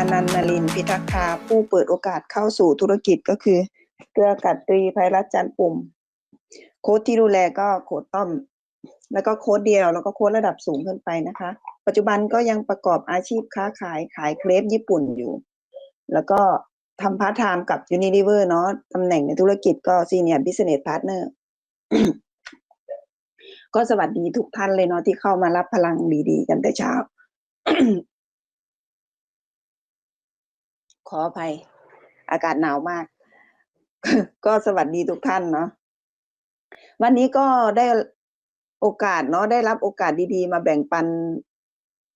นันนลินพิทักษ์คาผู้เปิดโอกาสเข้าสู่ธุรกิจก็คือเกลือกัดตรีภัยรัตจันทร์ปุ่ม โค้ดที่ดูแลก็โค้ดต้อม แล้วก็โค้ดเดียวแล้วก็โค้ดระดับสูงขึ้นไปนะคะ ปัจจุบันก็ยังประกอบอาชีพค้าขายขายเครปญี่ปุ่นอยู่ แล้วก็ทำพาร์ทไทม์กับ Unilever เนาะตำแหน่งในธุรกิจก็ Senior Business Partner ก็สวัสดีทุกท่านเลยเนาะที่เข้ามารับพลังดีๆ กันแต่เช้า ขออภัย อากาศหนาวมาก ก็สวัสดีทุกท่านเนาะวันนี้ก็ได้โอกาสเนาะได้รับโอกาสดีๆ มาแบ่งปัน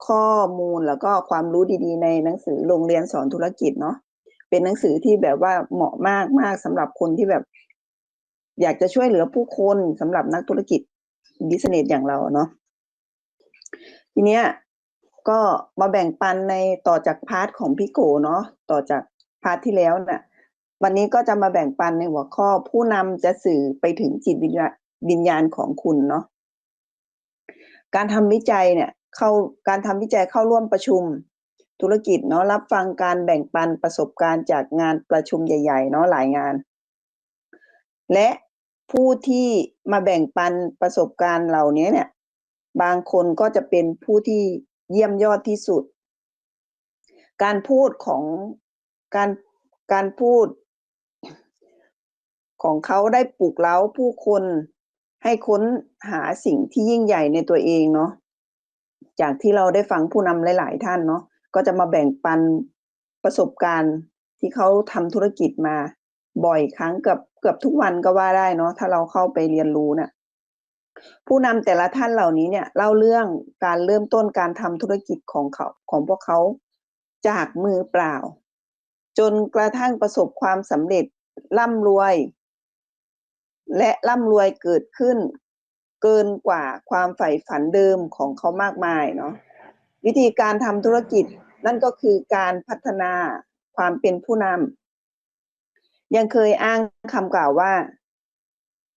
ข้อมูลแล้วก็ความรู้ดีๆ ในหนังสือโรงเรียนสอนธุรกิจเนาะเป็นหนังสือที่แบบว่าเหมาะมากมากสำหรับคนที่แบบ อยากจะช่วยเหลือผู้คนสำหรับนักธุรกิจบิสเนสอย่างเราเนาะทีเนี้ย ก็มาแบ่งปันในต่อจากพาร์ทของพี่โกเนาะต่อจากพาร์ทที่แล้วน่ะวันนี้ก็จะมาแบ่งปันในหัวข้อผู้นำจะสื่อไปถึงจิตวิญญาวิญญาณของคุณเนาะการทำวิจัยเนี่ยเข้าการทำวิจัยเข้าร่วมประชุมธุรกิจเนาะรับฟังการแบ่งปันประสบการณ์จากงานประชุมใหญ่ๆเนาะหลายงาน และผู้ที่มาแบ่งปันประสบการณ์เหล่านี้เนี่ย บางคนก็จะเป็นผู้ที่ เยี่ยมยอดที่สุด การพูดของการการพูด ของเขาได้ปลุกเร้าผู้คนให้ค้นหาสิ่งที่ยิ่งใหญ่ในตัวเองเนาะจากที่เราได้ฟังผู้นำหลาย ๆ ท่านเนาะก็จะมาแบ่งปันประสบการณ์ที่เขาทำธุรกิจมาบ่อยครั้งเกือบเกือบทุกวันก็ว่าได้เนาะถ้าเราเข้าไปเรียนรู้เนะ่ะ ผู้นำแต่ละท่านเหล่านี้เนี่ยเล่าเรื่องการเริ่มต้นการทำธุรกิจของเขาของพวกเขาจากมือเปล่า จนกระทั่งประสบความสำเร็จร่ำรวย และร่ำรวยเกิดขึ้น เกินกว่าความใฝ่ฝันเดิมของเขามากมายเนาะวิธีการทำธุรกิจนั่นก็คือการพัฒนาความเป็นผู้นำยังเคยอ้างคำกล่าวว่า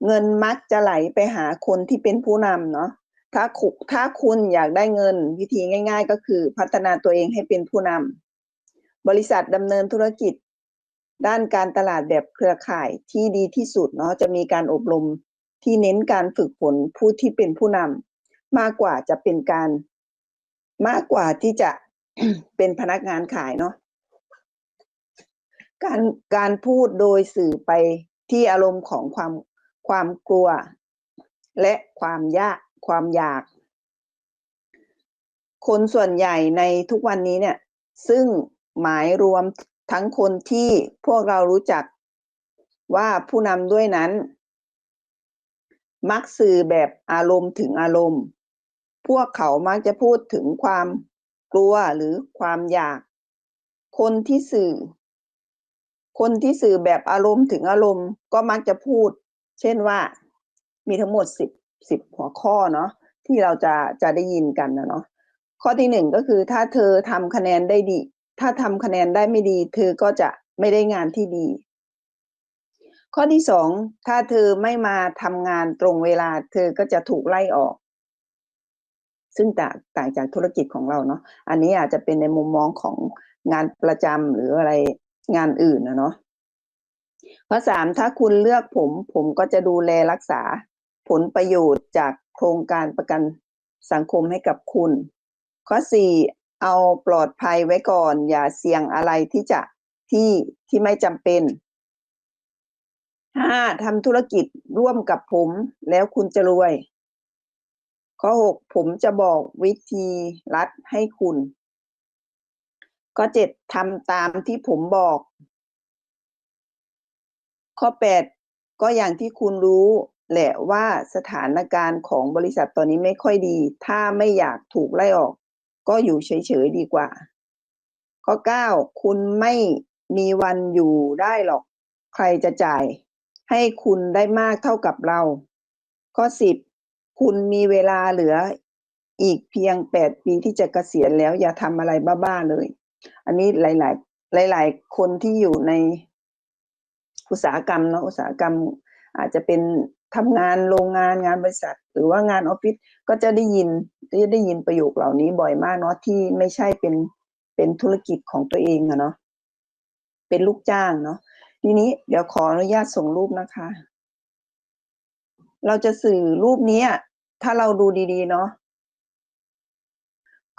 เงินมักจะไหลไปหาคนที่เป็นผู้นำเนาะถ้าคุถ้าคุณอยากได้เงินวิธีง่าย ๆ ก็คือพัฒนาตัวเองให้เป็นผู้นำบริษัทดำเนินธุรกิจ ด้านการตลาดแบบเครือข่ายที่ดีที่สุดเนาะจะมีการอบรมที่เน้นการฝึกฝนผู้ที่เป็นผู้นำมากกว่าจะเป็นการ มากกว่าที่จะเป็นพนักงานขายเนาะการการพูดโดยสื่อไปที่อารมณ์ของความ ความกลัว และความยากความอยาก คนส่วนใหญ่ในทุกวันนี้เนี่ย ซึ่งหมายรวมทั้งคนที่พวกเรารู้จักว่าผู้นำด้วยนั้น มักสื่อแบบอารมณ์ถึงอารมณ์ พวกเขามักจะพูดถึงความกลัวหรือความอยาก คนที่สื่อ คนที่สื่อแบบอารมณ์ถึงอารมณ์ก็มักจะพูด เช่นว่ามีทั้งหมดสิบสิบหัวข้อเนาะที่เราจะจะได้ยินกันนะเนาะข้อที่หนึ่งก็คือถ้าเธอทำคะแนนได้ดี ถ้าทำคะแนนได้ไม่ดี เธอก็จะไม่ได้งานที่ดี ข้อที่สองถ้าเธอไม่มาทำงานตรงเวลา เธอก็จะถูกไล่ออก ซึ่งต่างต่างจากธุรกิจของเราเนาะอันนี้อาจจะเป็นในมุมมองของงานประจำหรืออะไรงานอื่นนะเนาะ ข้อสามถ้าคุณเลือกผม ผมก็จะดูแลรักษาผลประโยชน์จากโครงการประกันสังคมให้กับคุณ ข้อสี่เอาปลอดภัยไว้ก่อน อย่าเสี่ยงอะไรที่จะที่ที่ไม่จำเป็นห้าทำธุรกิจร่วมกับผมแล้วคุณจะรวย ข้อหกผมจะบอกวิธีรัดให้คุณ ข้อเจ็ดทำตามที่ผมบอก ข้อแปดก็อย่างที่คุณรู้แหละว่าสถานการณ์ของบริษัทตอนนี้ไม่ค่อยดี ถ้าไม่อยากถูกไล่ออก ก็อยู่เฉยๆดีกว่า ข้อเก้าคุณไม่มีวันอยู่ได้หรอก ใครจะจ่าย ให้คุณได้มากเท่ากับเรา ข้อสิบคุณมีเวลาเหลืออีกเพียงแปดปีที่จะเกษียณแล้วอย่าทำอะไรบ้าๆเลย อันนี้หลาย ๆ หลาย ๆ คนที่อยู่ใน อุตสาหกรรมเนาะอุตสาหกรรมอาจจะเป็นทำงานโรงงานงานบริษัท หรือว่างานออฟฟิศก็จะได้ยินจะได้ยินประโยคเหล่านี้บ่อยมากเนาะที่ไม่ใช่เป็นเป็นธุรกิจของตัวเองอะเนาะเป็นลูกจ้างเนาะทีนี้เดี๋ยวขออนุญาตส่งรูปนะคะ เราจะสื่อรูปนี้ถ้าเราดูดีๆเนาะ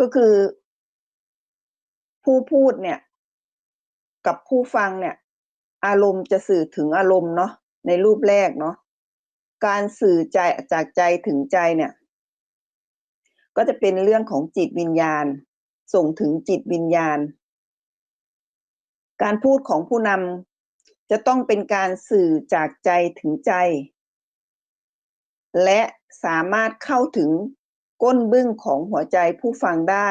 ก็คือผู้พูดเนี่ย กับผู้ฟังเนี่ย อารมณ์จะสื่อถึงอารมณ์เนาะในรูปแรกเนาะการสื่อใจจากใจถึงใจเนี่ย ก็จะเป็นเรื่องของจิตวิญญาณ ส่งถึงจิตวิญญาณ การพูดของผู้นำจะต้องเป็นการสื่อจากใจถึงใจ และสามารถเข้าถึงก้นบึ้งของหัวใจผู้ฟังได้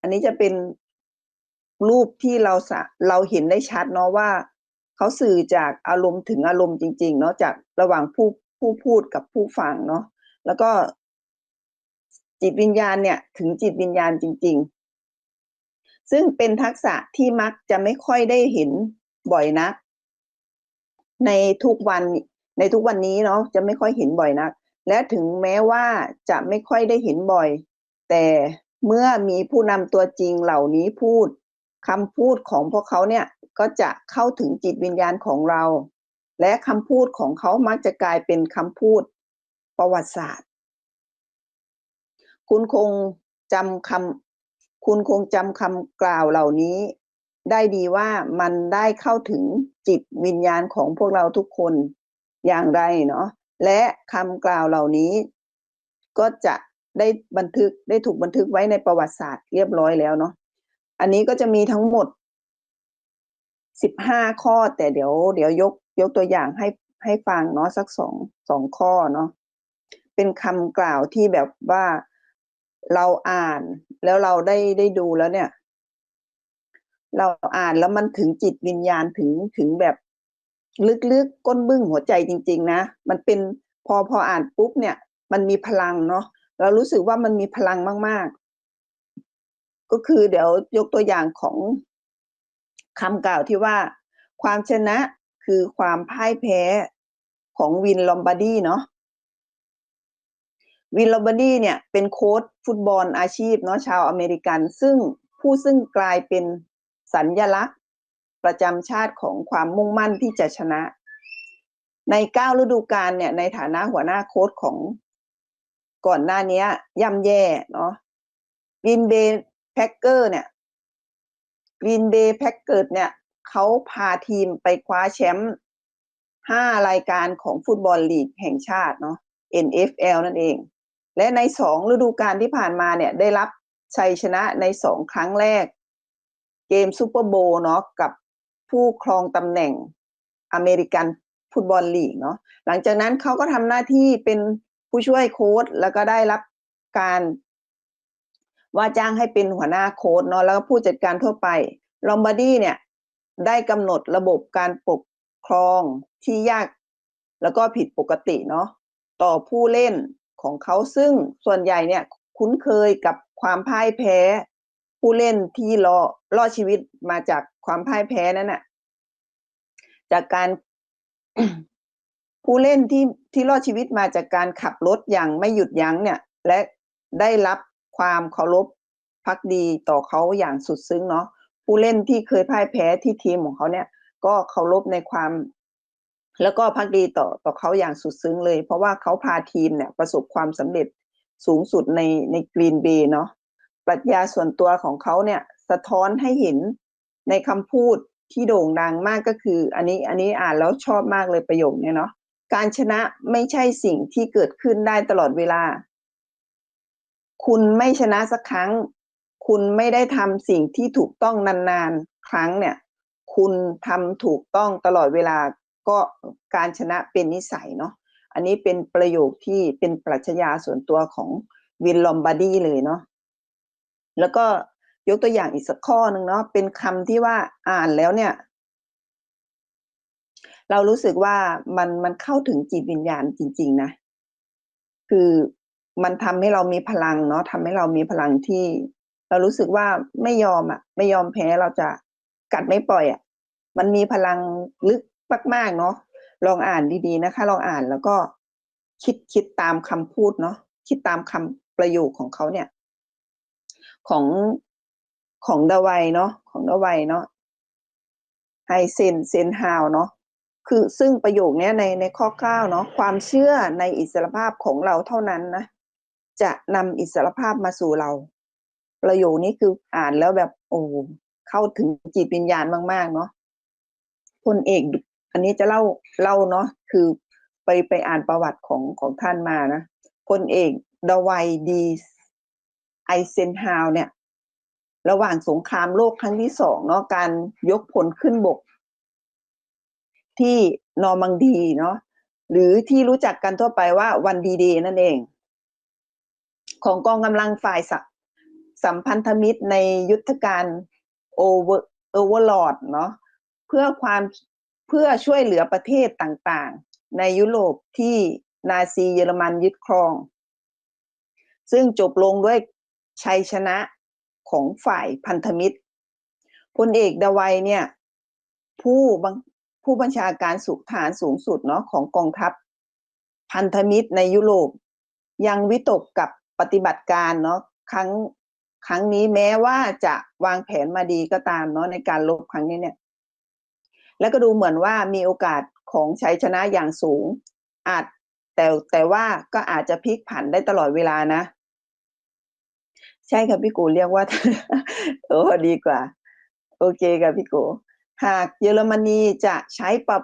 อันนี้จะเป็น รูปที่เราเราเห็นได้ชัดเนาะว่าเขาสื่อจากอารมณ์ถึงอารมณ์จริง ๆ เนาะจากระหว่างผู้ผู้พูดกับผู้ฟังเนาะแล้วก็จิตวิญญาณเนี่ย ถึงจิตวิญญาณจริง ๆ ซึ่งเป็นทักษะที่มักจะไม่ค่อยได้เห็นบ่อยนัก ในทุกวันในทุกวันนี้เนาะจะไม่ค่อยเห็นบ่อยนัก และถึงแม้ว่าจะไม่ค่อยได้เห็นบ่อย แต่เมื่อมีผู้นำตัวจริงเหล่านี้พูด คำพูดของพวกเขาเนี่ยก็จะเข้าถึงจิตวิญญาณของเรา และคำพูดของเขามักจะกลายเป็นคำพูดประวัติศาสตร์ คุณคงจำคำคุณคงจำคำกล่าวเหล่านี้ ได้ดีว่ามันได้เข้าถึงจิตวิญญาณของพวกเราทุกคนอย่างไรเนาะและคำกล่าวเหล่านี้ ก็จะได้บันทึกได้ถูกบันทึกไว้ในประวัติศาสตร์เรียบร้อยแล้วเนาะ อันนี้ก็จะมีทั้งหมดสิบห้าข้อ แต่เดี๋ยวเดี๋ยวยกยกตัวอย่างให้ให้ฟังเนาะสักสองสองข้อเนาะเป็นคำกล่าวที่แบบว่าเราอ่านแล้วเราได้ได้ดูแล้วเนี่ย เราอ่านแล้วมันถึงจิตวิญญาณถึงถึงแบบลึกๆก้นบึ้งหัวใจจริง ๆ นะ มันเป็นพอพออ่านปุ๊บเนี่ย มันมีพลังเนาะเรารู้สึกว่ามันมีพลังมาก ก็คือเดี๋ยวยกตัวอย่างของคำกล่าวที่ว่า ความชนะคือความพ่ายแพ้ของวินลอมบาร์ดี้เนาะวินลอมบาร์ดี้เนี่ยเป็นโค้ชฟุตบอลอาชีพเนาะชาวอเมริกัน ซึ่งผู้ซึ่งกลายเป็นสัญญลักษณ์ประจำชาติของความมุ่งมั่นที่จะชนะ ในเก้าฤดูกาลเนี่ยในฐานะหัวหน้าโค้ชของก่อนหน้านี้ย่ำแย่เนาะวินเบ แพ็กเกอร์เนี่ยวินเบย์แพ็กเกอร์เนี่ยเขาพาทีมไปคว้าแชมป์ห้ารายการของฟุตบอลลีกแห่งชาติเนาะ NFL นั่นเอง และในสองฤดูกาลที่ผ่านมาเนี่ยได้รับชัยชนะในสองครั้งแรก เกมซูเปอร์โบเนาะกับผู้ครองตำแหน่งอเมริกันฟุตบอลลีกเนาะหลังจากนั้นเขาก็ทำหน้าที่เป็นผู้ช่วยโค้ชแล้วก็ได้รับการ ว่าจ้างให้เป็นหัวหน้าโค้ชเนาะแล้วก็ผู้จัดการทั่วไปลอมบาร์ดี้เนี่ยได้กำหนดระบบการปกครองที่ยาก แล้วก็ผิดปกติเนาะต่อผู้เล่นของเขาซึ่งส่วนใหญ่เนี่ยคุ้นเคยกับความพ่ายแพ้ ผู้เล่นที่รอรอดชีวิตมาจากความพ่ายแพ้นั้นน่ะจากการผู้เล่นที่ที่รอดชีวิตมาจากการขับรถอย่างไม่หยุดยั้งเนี่ย และได้รับ ความเคารพพักดีต่อเขาอย่างสุดซึ้งเนาะผู้เล่นที่เคยพ่ายแพ้ที่ทีมของเขาเนี่ย ก็เคารพในความ แล้วก็พักดีต่อต่อเขาอย่างสุดซึ้งเลย เพราะว่าเขาพาทีมเนี่ยประสบความสำเร็จสูงสุดในในกรีนเบย์เนาะปรัชญาส่วนตัวของเขาเนี่ยสะท้อนให้เห็นในคำพูดที่โด่งดังมากก็คือ อันนี้อันนี้อ่านแล้วชอบมากเลยประโยคนี้เนาะการชนะไม่ใช่สิ่งที่เกิดขึ้นได้ตลอดเวลา คุณไม่ชนะสักครั้ง คุณไม่ได้ทำสิ่งที่ถูกต้องนานๆ ครั้งเนี่ย คุณทำถูกต้องตลอดเวลาก็การชนะเป็นนิสัยเนาะอันนี้เป็นประโยคที่เป็นปรัชญาส่วนตัวของวินลอมบาร์ดีเลยเนาะแล้วก็ยกตัวอย่างอีกสักข้อหนึ่งเนาะเป็นคำที่ว่าอ่านแล้วเนี่ย เรารู้สึกว่ามันมันเข้าถึงจิตวิญญาณจริง ๆ นะ คือ มันทำให้เรามีพลังเนาะทำให้เรามีพลังที่ เรารู้สึกว่าไม่ยอมอะ ไม่ยอมแพ้เราจะกัดไม่ปล่อยอะ มันมีพลังลึกมากๆเนาะลองอ่านดีๆนะคะ ลองอ่านแล้วก็คิดคิดตามคำพูดเนาะคิดตามคำประโยคของเขาเนี่ย ของของดาไวยเนาะของดาไวยเนาะไฮเซนเซนฮาวเนาะคือซึ่งประโยคเนี้ยในในข้อเก้าเนาะความเชื่อในอิสรภาพของเราเท่านั้นนะ จะนำอิสรภาพมาสู่เรา ประโยคนี้คืออ่านแล้วแบบโอ้เข้าถึงจิตวิญญาณมาก ๆ เนาะพลเอก อันนี้จะเล่าเล่าเนาะคือไปไปอ่านประวัติของของท่านมานะพลเอกดวัยดีไอเซนฮาวเนี่ย ระหว่างสงครามโลกครั้งที่สองเนาะการยกพลขึ้นบก ที่นอร์มังดีเนาะหรือที่รู้จักกันทั่วไปว่าวันดีเดย์นั่นเอง ของกองกำลังฝ่ายสสัมพันธมิตรในยุทธการโอเวอร์โอเวอร์ลอดเนาะเพื่อความเพื่อช่วยเหลือประเทศต่างๆ ในยุโรปที่นาซีเยอรมันยึดครอง ซึ่งจบลงด้วยชัยชนะของฝ่ายพันธมิตรพลเอกดวัยเนี่ยผู้บังผู้บัญชาการสุฐานสูงสุดเนาะของกองทัพ พันธมิตรในยุโรปยังวิตกกับ ปฏิบัติการเนาะครั้งครั้งนี้แม้ว่าจะวางแผนมาดีก็ตามเนาะในการลบครั้งนี้เนี่ย แล้วก็ดูเหมือนว่ามีโอกาสของชัยชนะอย่างสูง อาจแต่แต่ว่าก็อาจจะพลิกผันได้ตลอดเวลานะ ใช่ครับพี่กูเรียกว่าโอ้ดีกว่า โอเคครับพี่กูหากเยอรมนีจะใช้ปรับ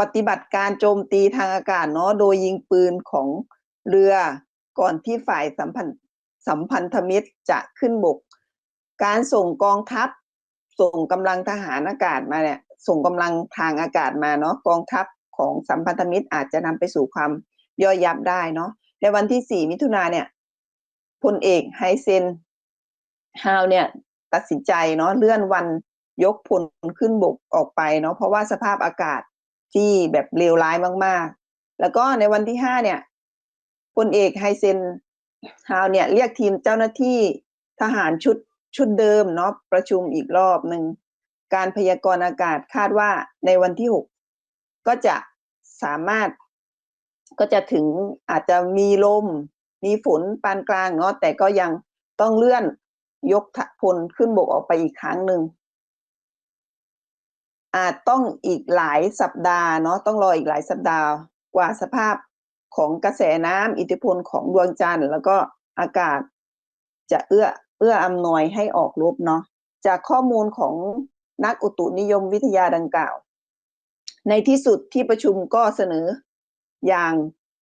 ปฏิบัติการโจมตีทางอากาศเนาะโดยยิงปืนของเรือ ก่อนที่ฝ่ายสัมพันธ์สัมพันธมิตรจะขึ้นบก การส่งกองทัพ ส่งกำลังทหารอากาศมาเนี่ย ส่งกำลังทางอากาศมาเนาะกองทัพของสัมพันธมิตรอาจจะนำไปสู่ความย่อยยับได้เนาะในวันที่ 4 มิถุนาเนี่ยพลเอกไฮเซนฮาวเนี่ย ตัดสินใจเนาะเลื่อนวันยกพลขึ้นบกออกไปเนาะเพราะว่าสภาพอากาศที่แบบเลวร้ายมาก ๆ แล้วก็ในวันที่ห้าเนี่ย พลเอกไฮเซนฮาวเนี่ยเรียกทีมเจ้าหน้าที่ทหารชุดชุดเดิมเนาะประชุมอีกรอบหนึ่ง การพยากรณ์อากาศคาดว่าในวันที่หกก็จะสามารถก็จะถึงอาจจะมีลม มีฝนปานกลางเนาะแต่ก็ยังต้องเลื่อนยกพลขึ้นบกออกไปอีกครั้งหนึ่งอาจต้องอีกหลายสัปดาห์เนาะต้องรออีกหลายสัปดาห์กว่าสภาพ ของกระแสน้ำอิทธิพลของดวงจันทร์ แล้วก็อากาศจะเอื้อเอื้ออำนวยให้ออกรบเนาะจากข้อมูลของนักอุตุนิยมวิทยาดังกล่าว ในที่สุดที่ประชุมก็เสนออย่าง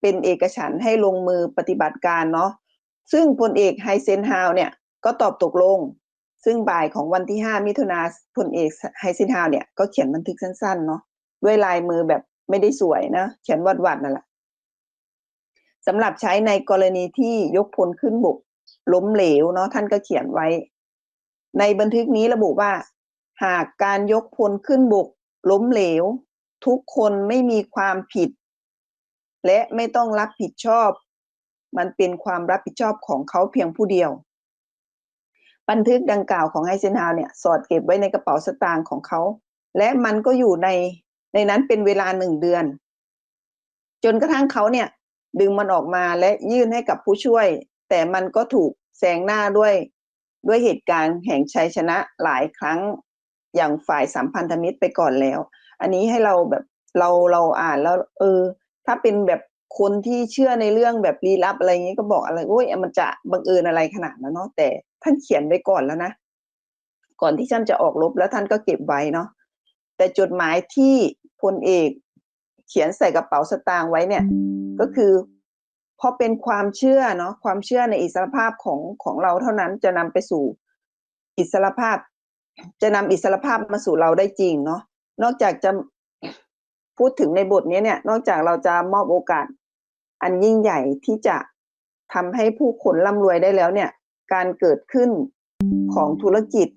เป็นเอกฉันให้ลงมือปฏิบัติการเนาะซึ่งพลเอกไฮเซนฮาวเนี่ยก็ตอบตกลง ซึ่งบ่ายของวันที่ 5 มิถุนาพลเอกไฮเซนฮาวเนี่ยก็เขียนบันทึกสั้นๆเนาะด้วยลายมือแบบไม่ได้สวยนะ เขียนวัดๆนั่นแหละ สำหรับใช้ในกรณีที่ยกพลขึ้นบกล้มเหลวเนาะท่านก็เขียนไว้ ในบันทึกนี้ระบุว่า หากการยกพลขึ้นบกล้มเหลว ทุกคนไม่มีความผิด และไม่ต้องรับผิดชอบ มันเป็นความรับผิดชอบของเขาเพียงผู้เดียว บันทึกดังกล่าวของไฮเซนฮาวเนี่ยสอดเก็บไว้ในกระเป๋าสตางค์ของเขา และมันก็อยู่ในในนั้นเป็นเวลาหนึ่งเดือน จนกระทั่งเขาเนี่ย ดึงมันออกมาและยื่นให้กับผู้ช่วย แต่มันก็ถูกแซงหน้าด้วย ด้วยเหตุการณ์แห่งชัยชนะหลายครั้งอย่างฝ่ายสัมพันธมิตรไปก่อนแล้ว อันนี้ให้เราแบบเราเราอ่านแล้ว เออ ถ้าเป็นแบบคนที่เชื่อในเรื่องแบบลี้ลับอะไรอย่างนี้ก็บอกอะไรโอ้ยมันจะบังเอิญอะไรขนาดนั้นเนาะแต่ท่านเขียนไว้ก่อนแล้วนะก่อนที่ท่านจะออกรบแล้วท่านก็เก็บไว้เนาะแต่จดหมายที่พลเอก เขียนใส่กระเป๋าสตางค์ไว้เนี่ย ก็คือพอเป็นความเชื่อเนาะความเชื่อในอิสรภาพของของเราเท่านั้นจะนำไปสู่อิสรภาพ จะนำอิสรภาพมาสู่เราได้จริงเนาะนอกจากจะพูดถึงในบทนี้เนี่ย นอกจากเราจะมอบโอกาส อันยิ่งใหญ่ที่จะทำให้ผู้คนร่ำรวยได้แล้วเนี่ย การเกิดขึ้นของธุรกิจ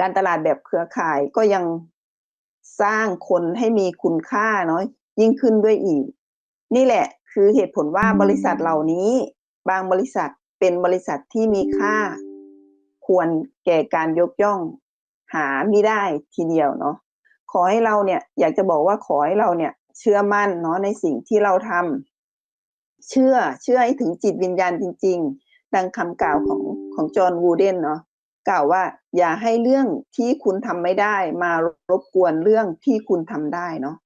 การตลาดแบบเครือข่ายก็ยัง สร้างคนให้มีคุณค่าเนาะยิ่งขึ้นด้วยอีก นี่แหละคือเหตุผลว่าบริษัทเหล่านี้ บางบริษัทเป็นบริษัทที่มีค่า ควรแก่การยกย่องหาไม่ได้ทีเดียวเนาะขอให้เราเนี่ยอยากจะบอกว่าขอให้เราเนี่ย เชื่อมั่นเนาะในสิ่งที่เราทำเชื่อเชื่อให้ถึงจิตวิญญาณจริง ๆ ดังคำกล่าวของของจอห์นวูเดนเนาะ กล่าวว่า อย่าให้เรื่องที่คุณทำไม่ได้ มารบกวนเรื่องที่คุณทำได้เนาะ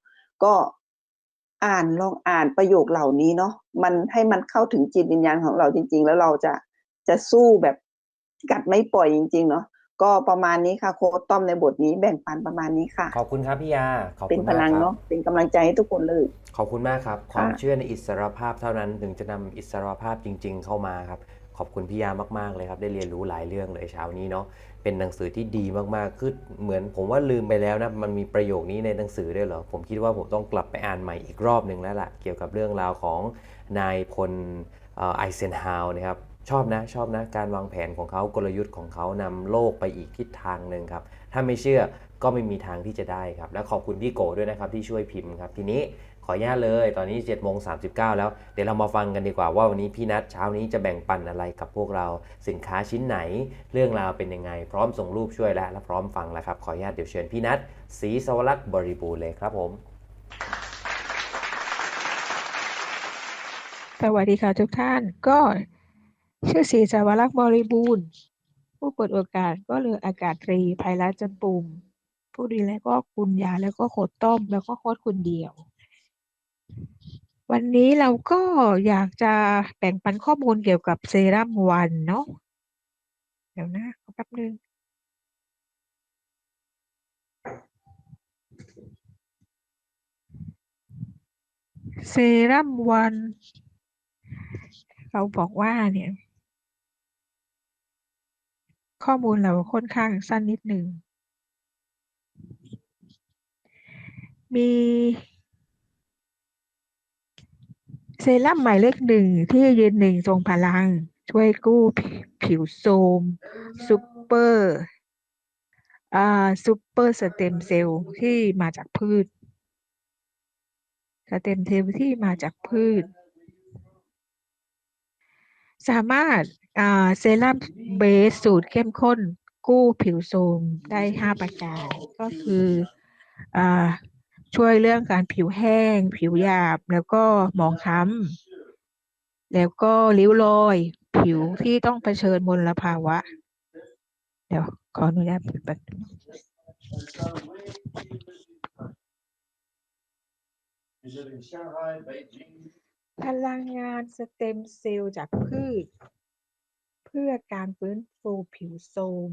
ก็อ่านลองอ่านประโยคเหล่านี้เนาะมันให้มันเข้าถึงจิตวิญญาณของเราจริง ๆ แล้วเราจะจะสู้แบบกัดไม่ปล่อยจริง ๆ เนาะก็ประมาณนี้ค่ะโค้ดต้อมในบทนี้แบ่งปันประมาณนี้ค่ะ ขอบคุณครับพี่ยาขอบเป็นคุณพมากลังครับเนาะเป็นกำลังใจให้ทุกคนเลย ขอบคุณมากครับค่ะความเชื่อในอิสรภาพเท่านั้นถึงจะนำอิสรภาพจริง ๆ เข้ามาครับข อบคุณพี่ยามากๆเลยครับ ได้เรียนรู้หลายเรื่องเลยเช้านี้เนาะเป็นหนังสือที่ดีมากๆคือเหมือนผมว่าลืมไปแล้วนะมันมีประโยคนี้ในหนังสือด้วยเหรอผมคิดว่าผมต้องกลับไปอ่านใหม่อีกรอบหนึ่งแล้วล่ะเกี่ยวกับเรื่องราวของนายพลไอเซนฮาวนะครับชอบนะชอบนะการวางแผนของเขากลยุทธ์ของเขานำโลกไปอีกทิศทางหนึ่งครับ ถ้าไม่เชื่อก็ไม่มีทางที่จะได้ครับ และขอบคุณพี่โกด้วยนะครับที่ช่วยพิมพ์ครับ ทีนี้ขออนุญาตเลยตอนนี้7จ็ดโมงสาแล้ว เดี๋ยวเรามาฟังกันดีกว่าว่าวันนี้พี่นัทเช้านี้จะแบ่งปันอะไรกับพวกเรา สินค้าชิ้นไหน เรื่องราวเป็นยังไง พร้อมส่งรูปช่วยแล้วและพร้อมฟังแล้วครับ ขออนุญาตเดี๋ยวเชิญพี่นัทศรีสวรักษ์บริบูรณ์เลยครับผมสวัสดีค่ะทุกท่านก็ชื่อศรีสวรักษ์บริบูรณ์ ผู้เปิดโอกาสก็เรืออากาศตรีภัยรัตน์จันปุ่ม ผู้ดีแล้วก็คุณยาแล้วก็โคดต้ม แล้วก็โคดคนเดียว วันนี้เราก็อยากจะแบ่งปันข้อมูลเกี่ยวกับเซรั่มวันเนาะเดี๋ยวนะแป๊บนึงเซรั่มวัน เราบอกว่าเนี่ย ข้อมูลเราค่อนข้างสั้นนิดหนึ่ง มีเซรั่มหมายเลขหนึ่งที่ยืนหนึ่งทรงพลัง ช่วยกู้ผิวโทรมซูเปอร์อ่าซูเปอร์สเต็มเซลล์ที่มาจากพืช สเต็มเซลล์ที่มาจากพืช สามารถเซรั่มเบสสูตรเข้มข้นกู้ผิวโทรมได้ 5 ประการก็คืออช่วยเรื่องการผิวแห้ง ผิวหยาบ แล้วก็หมองคล้ำแล้วก็ริ้วรอย ผิวที่ต้องเผชิญมลภาวะ เดี๋ยว ขออนุญาตปิดประตู พลังงานสเต็มเซลล์จากพืช เพื่อการฟื้นฟูผิวโทรม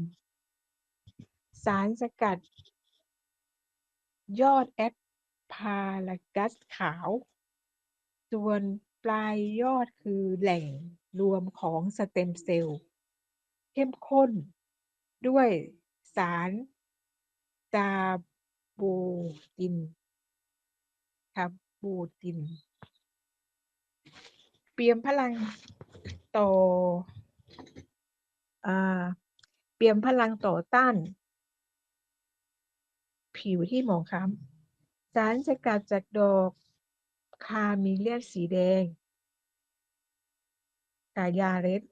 สารสกัด ยอดแอดพารากัสขาว ส่วนปลายยอดคือแหล่งรวมของสเต็มเซลล์ เข้มข้น ด้วยสารจาโบตินคาโบติน เปี่ยมพลังต่ออ่าเปี่ยมพลังต่อต้าน ผิวที่หมองคล้ำสารสกัดจากดอกคาเมีเลียนสีแดงกายาเรส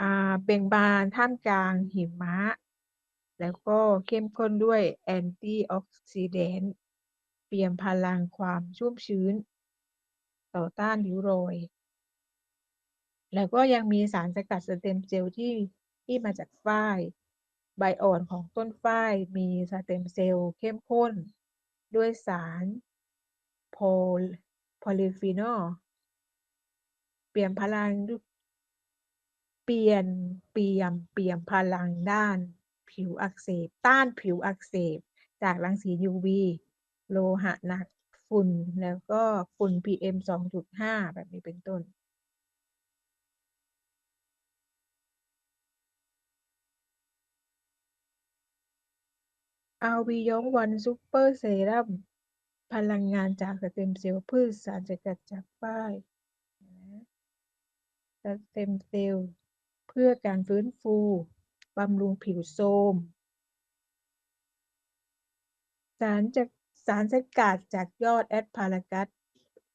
อ่าเบ่งบานท่ามกลางหิมะ แล้วก็เข้มข้นด้วยแอนตี้ออกซิเดนต์เปลี่ยมพลังความชุ่มชื้น ต่อต้านริ้วรอย แล้วก็ยังมีสารสกัดสเต็มเซลล์ที่ที่มาจากฝ้าย ใบอ่อนของต้นฝ้าย มีสเต็มเซลล์เข้มข้น ด้วยสารโพลโพลีฟีนอลเปลี่ยนพลัง เปลี่ยน เปลี่ยมเปลี่ยมพลังด้านผิวอักเสบ ต้านผิวอักเสบ จากรังสี UV โลหะหนัก ฝุ่นแล้วก็ฝุ่น PM 2.5 แบบนี้เป็นต้น อาวียองวันซูเปอร์เซรั่มพลังงานจากสเต็มเซลล์พืชสารสกัดจากฝ้ายสเต็มเซลล์เพื่อการฟื้นฟูบำรุงผิวโทรมสารจาก สารสกัดจากยอดแอดพารากัส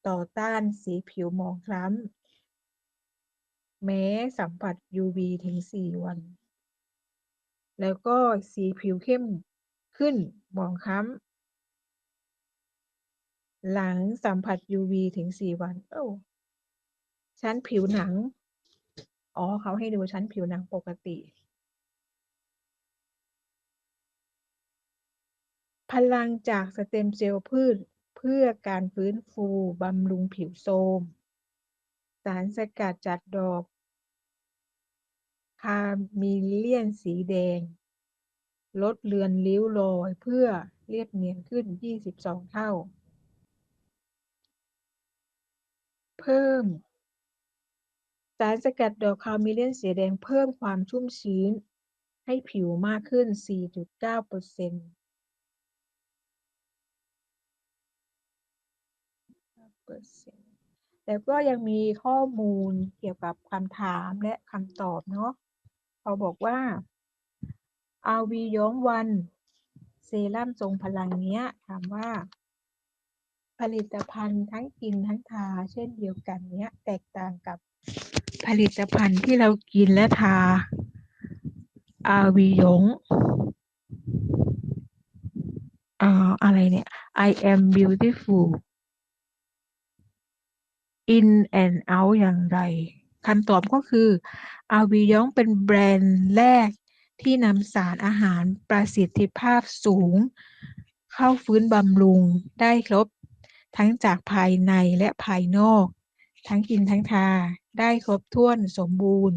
ต่อต้านสีผิวหมองคล้ำแม้สัมผัส UV ถึง 4 วัน แล้วก็สีผิวเข้มขึ้นหมองคล้ำหลังสัมผัส UV ถึง 4 วัน โอ้ชั้นผิวหนัง อ๋อเขาให้ดูชั้นผิวหนังปกติ พลังจากสเต็มเซลล์พืช เพื่อการฟื้นฟูบำรุงผิวโทรมสารสกัดจากดอก คามิเลียนสีแดง ลดเลือนริ้วรอยเพื่อเรียบเนียนขึ้น 22 เท่า เพิ่ม สารสกัดดอกคาเมิเลียนสีแดงเพิ่มความชุ่มชื้น ให้ผิวมากขึ้น 4.9เปอร์เซ็นต์ แล้วก็ยังมีข้อมูลเกี่ยวกับคำถามและคำตอบเนาะเขาบอกว่าอาวีย้อมวันเซรั่มทรงพลังเนี้ยถามว่า ผลิตภัณฑ์ทั้งกินทั้งทาเช่นเดียวกันเนี้ยแตกต่างกับผลิตภัณฑ์ที่เรากินและทาอาวียงอ่าอะไรเนี่ย I am beautiful in and out อย่างไรคำตอบก็คืออาวียองเป็นแบรนด์แรกที่นำสารอาหารประสิทธิภาพสูง เข้าฟื้นบำรุงได้ครบ ทั้งจากภายในและภายนอก ทั้งกินทั้งทาได้ครบถ้วนสมบูรณ์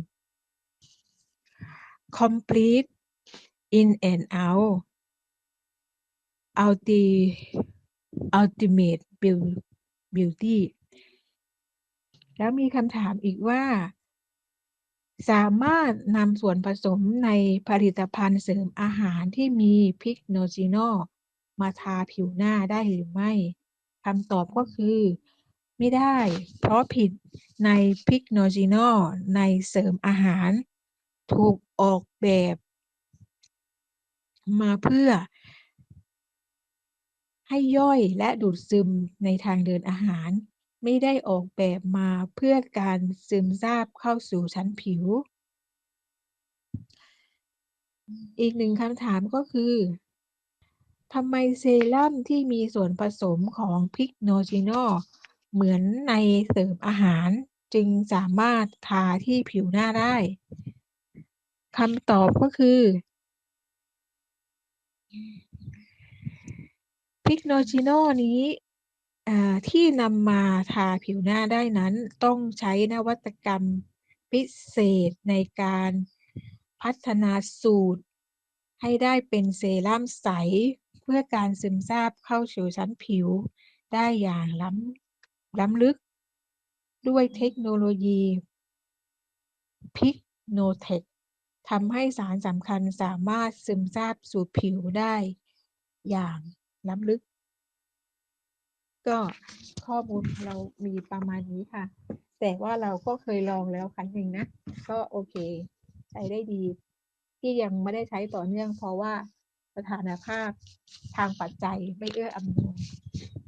complete in and out ulti ultimate Beau- beauty แล้วมีคำถามอีกว่า สามารถนำส่วนผสมในผลิตภัณฑ์เสริมอาหารที่มีพิกโนจินอลมาทาผิวหน้าได้หรือไม่คำตอบก็คือ ไม่ได้ เพราะผิดในพิกโนจินอลในเสริมอาหาร ถูกออกแบบ มาเพื่อ ให้ย่อยและดูดซึมในทางเดินอาหาร ไม่ได้ออกแบบมาเพื่อการซึมซาบเข้าสู่ชั้นผิว อีกหนึ่งคำถามก็คือทำไมเซรั่มที่มีส่วนผสมของพิกโนจินอลเหมือนในเสริมอาหารจึงสามารถทาที่ผิวหน้าได้คำตอบก็คือพิกโนจิโนนี้ อ่า ที่นำมาทาผิวหน้าได้นั้น ต้องใช้นวัตกรรมพิเศษในการพัฒนาสูตร ให้ได้เป็นเซรั่มใส เพื่อการซึมซาบเข้าสู่ชั้นผิวได้อย่างล้ำ ล้ำลึก ด้วยเทคโนโลยี พิกโนเทคทำให้สารสำคัญสามารถซึมซาบสู่ผิวได้อย่างล้ำลึก ก็ข้อมูลเรามีประมาณนี้ค่ะ แต่ว่าเราก็เคยลองแล้วครั้งหนึ่งนะ ก็โอเค ใช้ได้ดี ที่ยังไม่ได้ใช้ต่อเนื่อง เพราะว่าสถานภาพทางปัจจัยไม่เอื้ออำนวย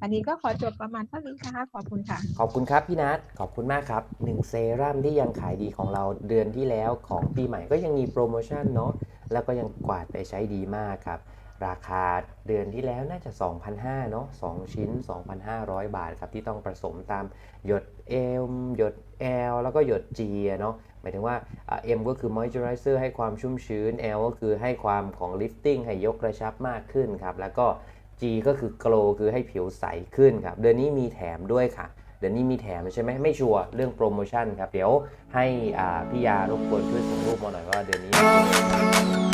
อันนี้ก็ขอจบประมาณเท่านี้ค่ะขอบคุณค่ะ ขอบคุณครับพี่นัทขอบคุณมากครับหนึ่งเซรั่มที่ยังขายดีของเราเดือนที่แล้วของปีใหม่ก็ยังมีโปรโมชั่นเนาะแล้วก็ยังกวาดไปใช้ดีมากครับ ราคาเดือนที่แล้วน่าจะ 2,500เนาะ2ชิ้น 2,500 บาทครับ ที่ต้องผสมตามหยด M หยด L แล้วก็หยด G อะเนาะหมายถึงว่าอ่า M ก็คือ moisturizer ให้ความชุ่มชื้น L ก็คือให้ความของ lifting ให้ยกกระชับมากขึ้นครับ แล้วก็ G ก็คือ glow คือให้ผิวใสขึ้นครับ เดือนนี้มีแถมด้วยค่ะ เดือนนี้มีแถมใช่ไหมไม่ชัวร์เรื่องโปรโมชั่นครับ เดี๋ยวให้พี่ยารบกวนช่วยส่งรูปมาหน่อยว่าเดือนนี้